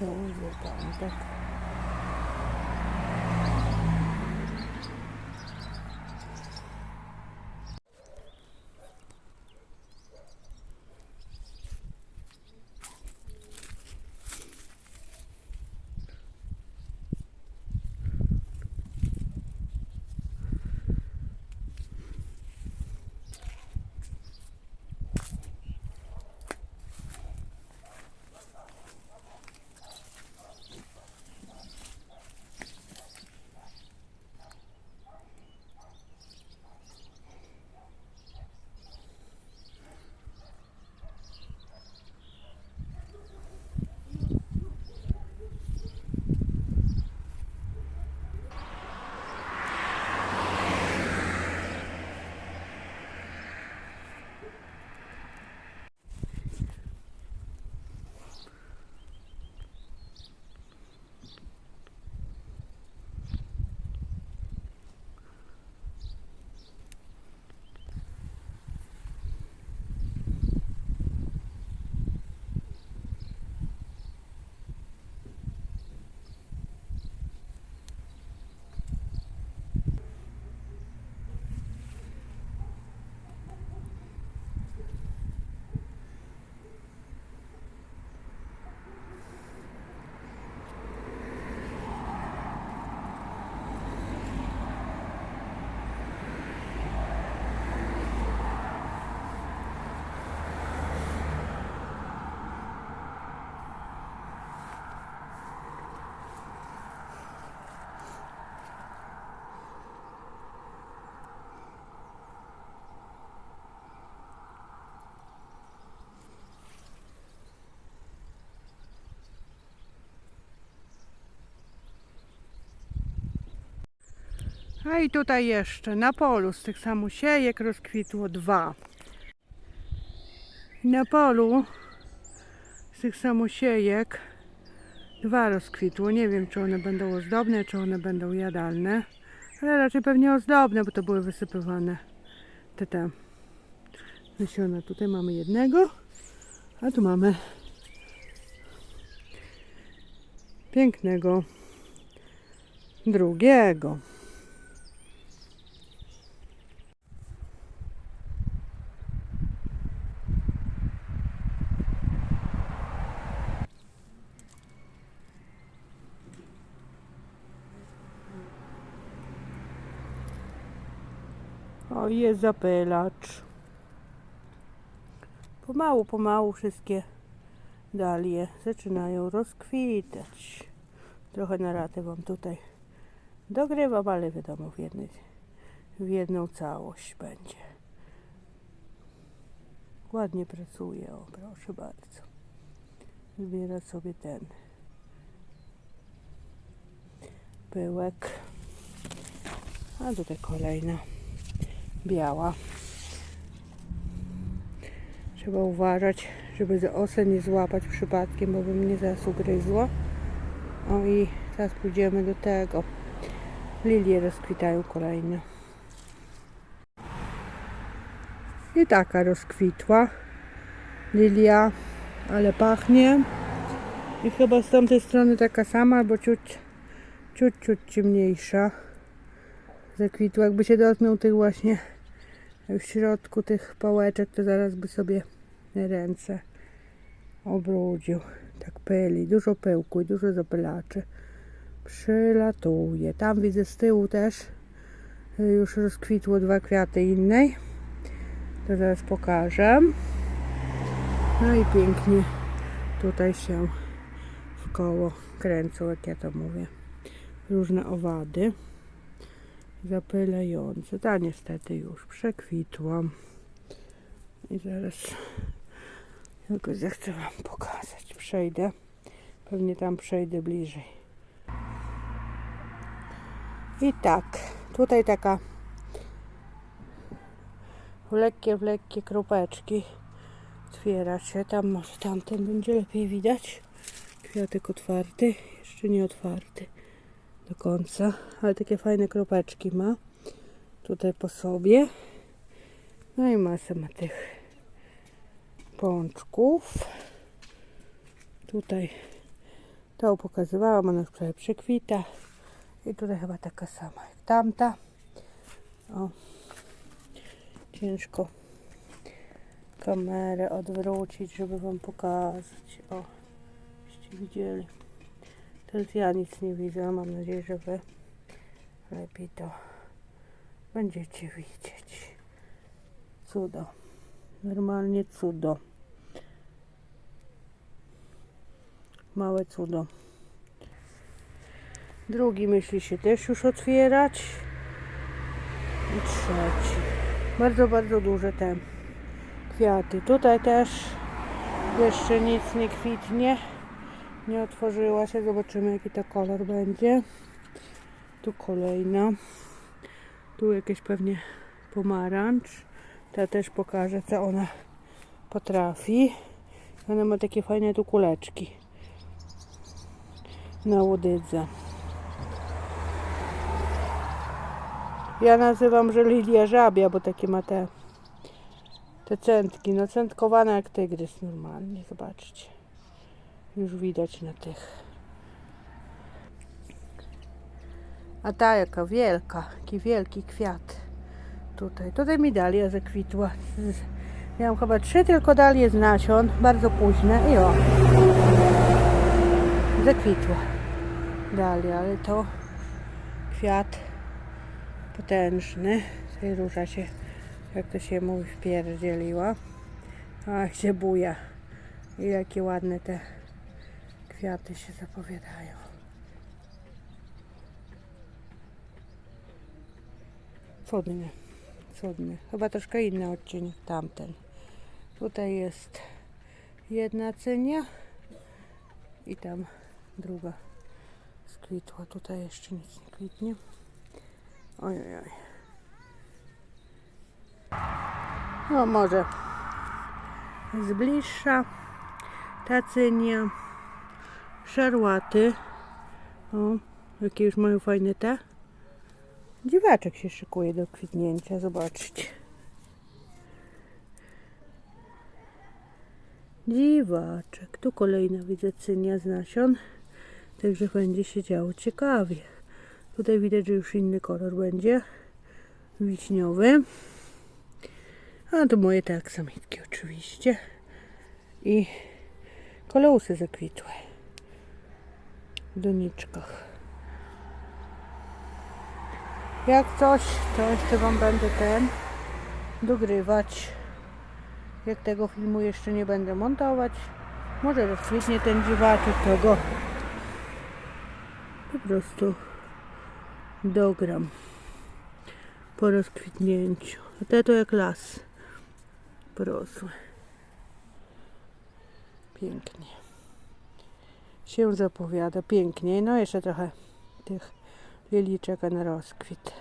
Pszczoły, tak. A i tutaj jeszcze na polu z tych samusiejek rozkwitło dwa. Na polu z tych samusiejek dwa rozkwitło. Nie wiem, czy one będą ozdobne, czy one będą jadalne. Ale raczej pewnie ozdobne, bo to były wysypywane te te nasiona. Tutaj mamy jednego, a tu mamy pięknego drugiego. Jest zapylacz. Pomału, pomału wszystkie dalie zaczynają rozkwitać. Trochę na ratę wam tutaj dogrywam, ale wiadomo, w, jednej, w jedną całość będzie. Ładnie pracuje, o proszę bardzo. Zbiera sobie ten pyłek. A tutaj kolejna biała. Trzeba uważać, żeby za osę nie złapać przypadkiem, bo by mnie zaraz ugryzło. O i teraz pójdziemy do tego. Lilie rozkwitają kolejne. I taka rozkwitła. Lilia, ale pachnie. I chyba z tamtej strony taka sama, albo ciut, ciut, ciut ciemniejsza zakwitło. Jakby się dotknął tych właśnie w środku tych pałeczek, to zaraz by sobie ręce obrudził. Tak pyli, dużo pyłku i dużo zapylaczy. Przylatuje. Tam widzę z tyłu też y, już rozkwitło dwa kwiaty innej. To zaraz pokażę. No i pięknie tutaj się w koło kręcą, jak ja to mówię. Różne owady zapylające. Ta niestety już przekwitła. I zaraz tylko zechcę Wam pokazać. Przejdę. Pewnie tam przejdę bliżej. I tak. Tutaj taka w lekkie, w lekkie kropeczki otwiera się. Tam może tamten będzie lepiej widać. Kwiatek otwarty. Jeszcze nie otwarty do końca, ale takie fajne kropeczki ma tutaj po sobie. No i masę ma tych pączków. Tutaj To pokazywałam, ona już prawie przekwita. I tutaj chyba taka sama jak tamta. O. Ciężko kamerę odwrócić, żeby wam pokazać. O, byście widzieli. Teraz ja nic nie widzę, mam nadzieję, że wy lepiej to będziecie widzieć. Cudo. Normalnie cudo. Małe cudo. Drugi myśli się też już otwierać. I trzeci. Bardzo, bardzo duże te kwiaty. Tutaj też jeszcze nic nie kwitnie. Nie otworzyła się. Zobaczymy jaki to kolor będzie. Tu kolejna. Tu jakieś pewnie pomarańcz. Ta też pokażę co ona potrafi. Ona ma takie fajne tu kuleczki na łodydze. Ja nazywam, że lilia żabia, bo takie ma te, te centki. No centkowane jak tygrys normalnie, zobaczcie. Już widać na tych. A ta jaka wielka, jaki wielki kwiat. Tutaj, tutaj mi dalia zakwitła. Miałam chyba trzy tylko dalie z nasion, bardzo późne i o. Zakwitła dalia, ale to kwiat potężny. Tutaj róża się, jak to się mówi, wpierdzieliła. Ach, się buja. I jakie ładne te kwiaty się zapowiadają. Cudny, cudny. Chyba troszkę inny odcień tamten. Tutaj jest jedna cynia i tam druga skwitła. Tutaj jeszcze nic nie kwitnie. Oj, oj, oj. No może z bliższa ta cynia, szarłaty. O, jakie już mają fajne te. Dziwaczek się szykuje do kwitnięcia, zobaczcie. Dziwaczek. Tu kolejna widzę cynia z nasion. Także będzie się działo ciekawie. Tutaj widać, że już inny kolor będzie. Wiśniowy. A to moje te aksamitki oczywiście. I kolousy zakwitłe. Doniczkach. Jak coś, to jeszcze Wam będę ten dogrywać. Jak tego filmu jeszcze nie będę montować. Może rozkwitnie ten dziwaczek, to go po prostu dogram po rozkwitnięciu. A te to jak las porosły. Pięknie. Się zapowiada pięknie. No jeszcze trochę tych liliczek na rozkwit.